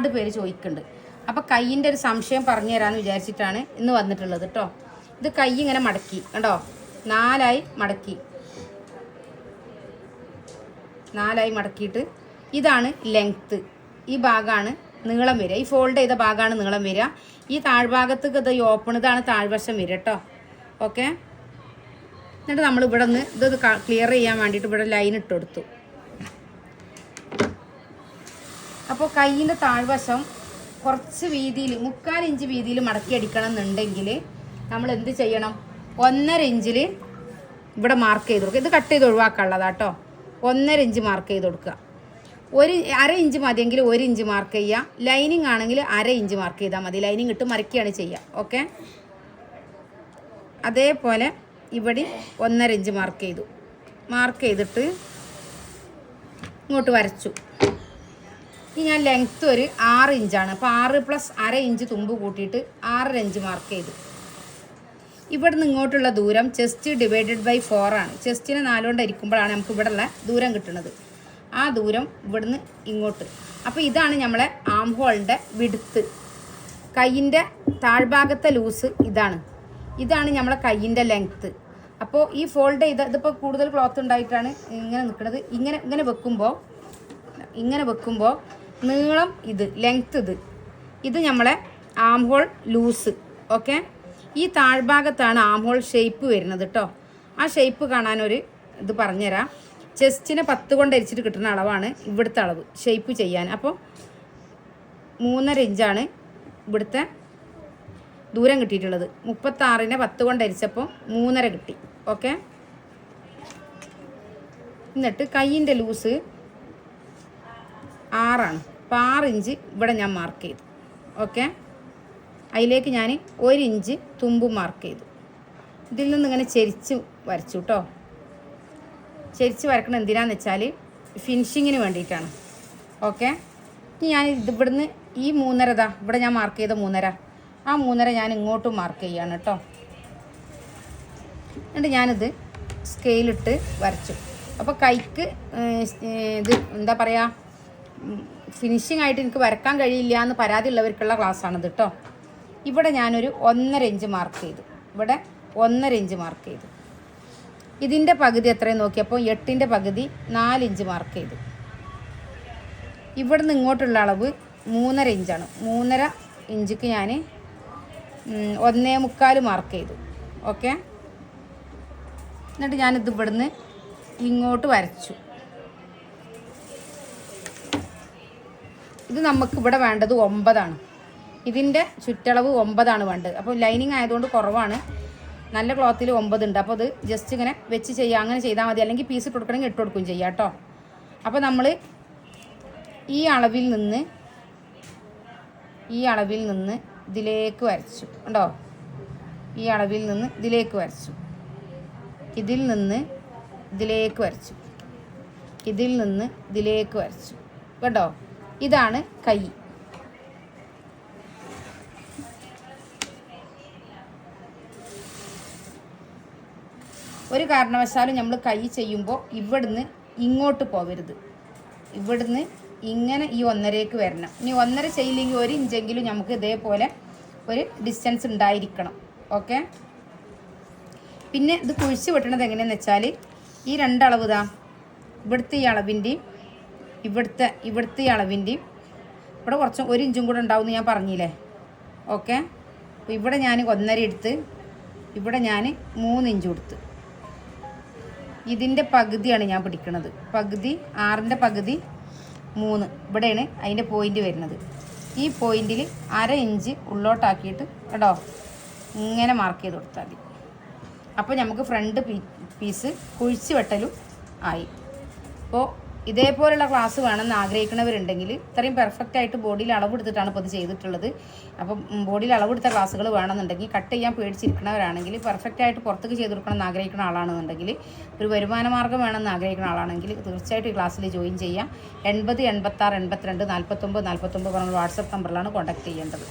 ഒരുപാട് പേര് ചോദിക്കുന്നുണ്ട്. അപ്പോൾ കയ്യിന്റെ ഒരു സംശയം പറഞ്ഞു തരാമെന്ന് വിചാരിച്ചിട്ടാണ് ഇന്ന് വന്നിട്ടുള്ളത് കേട്ടോ ഇത് കൈ ഇങ്ങനെ മടക്കി കേട്ടോ നാലായി മടക്കി. നാലായി മടക്കിയിട്ട് ഇതാണ് ലെങ്ത്ത് ഈ ഭാഗമാണ് നീളം വരിക. ഈ ഫോൾഡ് ചെയ്ത ഭാഗമാണ് നീളം വരിക. ഈ താഴ്ഭാഗത്തേക്ക് ഇത് ഓപ്പൺ ഇതാണ് താഴ്വശം വരിക കേട്ടോ ഓക്കെ എന്നിട്ട് നമ്മൾ ഇവിടെ നിന്ന് ഇത് ക്ലിയർ ചെയ്യാൻ വേണ്ടിയിട്ട് ഇവിടെ ലൈൻ ഇട്ട് കൊടുത്തു. അപ്പോൾ കയ്യിന്റെ താഴ്വശം കുറച്ച് വീതിയിൽ മുക്കാൽ ഇഞ്ച് വീതിയിൽ മടക്കി അടിക്കണം എന്നുണ്ടെങ്കിൽ നമ്മൾ എന്ത് ചെയ്യണം? ഒന്നര ഇഞ്ചിൽ ഇവിടെ മാർക്ക് ചെയ്ത് കൊടുക്കുക. ഇത് കട്ട് ചെയ്ത് ഒഴിവാക്കാനുള്ളതാ കേട്ടോ ഒന്നര ഇഞ്ച് മാർക്ക് ചെയ്ത് കൊടുക്കുക. ഒരു അര ഇഞ്ച് മതിയെങ്കിൽ ഒരു ഇഞ്ച് മാർക്ക് ചെയ്യുക. ലൈനിങ് ആണെങ്കിൽ അര ഇഞ്ച് മാർക്ക് ചെയ്താൽ മതി. ലൈനിങ് ഇട്ട് മറിക്കുകയാണ് ചെയ്യുക. ഓക്കെ അതേപോലെ ഇവിടെ ഒന്നര ഇഞ്ച് മാർക്ക് ചെയ്തു. മാർക്ക് ചെയ്തിട്ട് ഇങ്ങോട്ട് വരച്ചു. ഇനി ഞാൻ ലെങ്ത്ത് ഒരു ആറ് ഇഞ്ചാണ് അപ്പോൾ ആറ് പ്ലസ് അര ഇഞ്ച് തുമ്പ് കൂട്ടിയിട്ട് ആറര ഇഞ്ച് മാർക്ക് ചെയ്തു. നിന്ന് ഇങ്ങോട്ടുള്ള ദൂരം ചെസ്റ്റ് ഡിവൈഡഡ് ബൈ ഫോർ ആണ്. ചെസ്റ്റിനെ നാലുകൊണ്ട് ഇരിക്കുമ്പോഴാണ് നമുക്ക് ഇവിടെയുള്ള ദൂരം കിട്ടുന്നത്. ആ ദൂരം ഇവിടുന്ന് ഇങ്ങോട്ട്. അപ്പോൾ ഇതാണ് നമ്മളെ ആം ഹോളിന്റെ വിടുത്ത്. കയ്യിന്റെ താഴ്ഭാഗത്തെ ലൂസ് ഇതാണ്. ഇതാണ് നമ്മളെ കയ്യിന്റെ ലെങ്ത്ത് അപ്പോൾ ഈ ഫോൾഡ് ചെയ്ത ഇതിപ്പോൾ കൂടുതൽ ക്ലോത്ത് ഉണ്ടായിട്ടാണ് ഇങ്ങനെ നിൽക്കുന്നത് ഇങ്ങനെ ഇങ്ങനെ വെക്കുമ്പോൾ ഇങ്ങനെ വെക്കുമ്പോൾ നീളം ഇത് ലെങ്ത് ഇത്. ഇത് നമ്മളെ ആം ഹോൾ ലൂസ് ഓക്കെ ഈ താഴ്ഭാഗത്താണ് ആം ഹോൾ ഷേപ്പ് വരുന്നത് കേട്ടോ ആ ഷേപ്പ് കാണാനൊരു ഇത് പറഞ്ഞുതരാം. ചെസ്റ്റിനെ പത്ത് കൊണ്ട് അരിച്ചിട്ട് കിട്ടുന്ന അളവാണ് ഇവിടുത്തെ അളവ് ഷേപ്പ് ചെയ്യാൻ. അപ്പോൾ മൂന്നര ഇഞ്ചാണ് ഇവിടുത്തെ ദൂരം കിട്ടിയിട്ടുള്ളത്. മുപ്പത്താറിനെ പത്ത് കൊണ്ട് അരിച്ചപ്പോൾ മൂന്നര കിട്ടി. ഓക്കെ എന്നിട്ട് കയ്യിന്റെ ലൂസ് ആറാണ്. അപ്പോൾ ആറ് ഇഞ്ച് ഇവിടെ ഞാൻ മാർക്ക് ചെയ്തു. ഓക്കെ അതിലേക്ക് ഞാൻ ഒരു ഇഞ്ച് തുമ്പ് മാർക്ക് ചെയ്തു. ഇതിൽ നിന്ന് ഇങ്ങനെ ചെരിച്ച് വരച്ചു കേട്ടോ ചെരിച്ച് വരക്കണം എന്തിനാന്ന് വെച്ചാൽ ഫിനിഷിങ്ങിന് വേണ്ടിയിട്ടാണ്. ഓക്കെ ഇനി ഞാൻ ഇവിടുന്ന് ഈ മൂന്നര ഇതാ ഇവിടെ ഞാൻ മാർക്ക് ചെയ്ത മൂന്നര. ആ മൂന്നര ഞാൻ ഇങ്ങോട്ടും മാർക്ക് ചെയ്യാണ് കേട്ടോ എന്നിട്ട് ഞാനിത് സ്കെയിലിട്ട് വരച്ചു. അപ്പോൾ കൈക്ക് ഇത് എന്താ പറയുക ഫിനിഷിംഗ് ആയിട്ട് എനിക്ക് വരക്കാൻ കഴിയില്ല എന്ന് പരാതി ഉള്ളവർക്കുള്ള ക്ലാസ്സാണിത് കേട്ടോ ഇവിടെ ഞാനൊരു ഒന്നര ഇഞ്ച് മാർക്ക് ചെയ്തു. ഇവിടെ ഒന്നര ഇഞ്ച് മാർക്ക് ചെയ്തു. ഇതിന്റെ പകുതി എത്രയും നോക്കിയപ്പോൾ എട്ടിന്റെ പകുതി നാല് ഇഞ്ച് മാർക്ക് ചെയ്തു. ഇവിടുന്ന് ഇങ്ങോട്ടുള്ള അളവ് മൂന്നര ഇഞ്ചാണ് മൂന്നര ഇഞ്ചിക്ക് ഞാൻ ഒന്നേ മുക്കാൽ മാർക്ക് ചെയ്തു. ഓക്കെ എന്നിട്ട് ഞാനിത് ഇവിടുന്ന് ഇങ്ങോട്ട് വരച്ചു. ഇത് നമുക്ക് ഇവിടെ വേണ്ടത് ഒമ്പതാണ്. ഇതിന്റെ ചുറ്റളവ് ഒമ്പതാണ് വേണ്ടത്. അപ്പോൾ ലൈനിങ് ആയതുകൊണ്ട് കുറവാണ്. നല്ല ക്ലോത്തിൽ ഒമ്പതുണ്ട് അപ്പോൾ അത് ജസ്റ്റ് ഇങ്ങനെ വെച്ച് ചെയ്യുക അങ്ങനെ ചെയ്താൽ മതി. അല്ലെങ്കിൽ പീസ് ഇട്ട് കൊടുക്കണമെങ്കിൽ ഇട്ട് കൊടുക്കും ചെയ്യാം കേട്ടോ. അപ്പോൾ നമ്മൾ ഈ അളവിൽ നിന്ന് ഈ അളവിൽ നിന്ന് ഇതിലേക്ക് വരച്ചു. ഉണ്ടോ ഈ അളവിൽ നിന്ന് ഇതിലേക്ക് വരച്ചു. ഇതിൽ നിന്ന് ഇതിലേക്ക് വരച്ചു. ഇതിൽ നിന്ന് ഇതിലേക്ക് വരച്ചു. കേട്ടോ ഇതാണ് കൈ. ഒരു കാരണവശാലും നമ്മൾ കൈ ചെയ്യുമ്പോൾ ഇവിടുന്ന് ഇങ്ങോട്ട് പോവരുത്. ഇവിടുന്ന് ഇങ്ങനെ ഈ ഒന്നരയ്ക്ക് വരണം. ഇനി ഒന്നര ചെയ്യില്ലെങ്കിൽ ഒരു ഇഞ്ചെങ്കിലും നമുക്ക് ഇതേപോലെ ഒരു ഡിസ്റ്റൻസ് ഉണ്ടായിരിക്കണം. ഓക്കെ പിന്നെ ഇത് കുഴിച്ച് വെട്ടണത് എങ്ങനെയാണെന്ന് വെച്ചാൽ ഈ രണ്ടളവ് ഇതാ ഇവിടുത്തെ ഈ അളവിന്റെയും ഇവിടുത്തെ ഇവിടുത്തെ അളവിന്റെയും ഇവിടെ കുറച്ച് ഒരു ഇഞ്ചും കൂടെ ഉണ്ടാവും ഞാൻ പറഞ്ഞില്ലേ? ഓക്കെ അപ്പോൾ ഇവിടെ ഞാൻ ഒന്നര എടുത്ത് ഇവിടെ ഞാൻ മൂന്ന് ഇഞ്ച് കൊടുത്ത്. ഇതിന്റെ പകുതിയാണ് ഞാൻ പിടിക്കുന്നത് പകുതി ആറിന്റെ പകുതി മൂന്ന്. ഇവിടെയാണ് അതിന്റെ പോയിന്റ് വരുന്നത്. ഈ പോയിന്റിൽ അര ഇഞ്ച് ഉള്ളോട്ടാക്കിയിട്ട് കേട്ടോ ഇങ്ങനെ മാർക്ക് ചെയ്ത് കൊടുത്താൽ മതി. അപ്പോൾ നമുക്ക് ഫ്രണ്ട് പീ പീസ് കുഴിച്ച് വെട്ടലും ആയി. അപ്പോൾ ഇതേപോലുള്ള ക്ലാസ് വേണമെന്ന് ആഗ്രഹിക്കുന്നവരുണ്ടെങ്കിൽ ഇത്രയും പെർഫെക്റ്റ് ആയിട്ട് ബോഡിയിൽ അളവെടുത്തിട്ടാണ് ഇപ്പോൾ ഇത് ചെയ്തിട്ടുള്ളത്. അപ്പം ബോഡിയിൽ അളവെടുത്ത ക്ലാസ്സുകൾ വേണമെന്നുണ്ടെങ്കിൽ കട്ട് ചെയ്യാൻ പേടിച്ചിരിക്കുന്നവരാണെങ്കിൽ പെർഫെക്റ്റ് ആയിട്ട് പുറത്തേക്ക് ചെയ്ത് കൊടുക്കണം എന്ന് ആഗ്രഹിക്കുന്ന ആളാണെന്നുണ്ടെങ്കിൽ ഒരു വരുമാന മാർഗം വേണമെന്ന് ആഗ്രഹിക്കുന്ന ആളാണെങ്കിൽ തീർച്ചയായിട്ടും ഈ ക്ലാസ്സിൽ ജോയിൻ ചെയ്യാം. എൺപത് എൺപത്താറ് എൺപത്തിരണ്ട് നാൽപ്പത്തൊമ്പത് നാൽപ്പത്തൊമ്പത് പറഞ്ഞ വാട്സപ്പ് നമ്പറിലാണ് കോൺടാക്ട് ചെയ്യേണ്ടത്.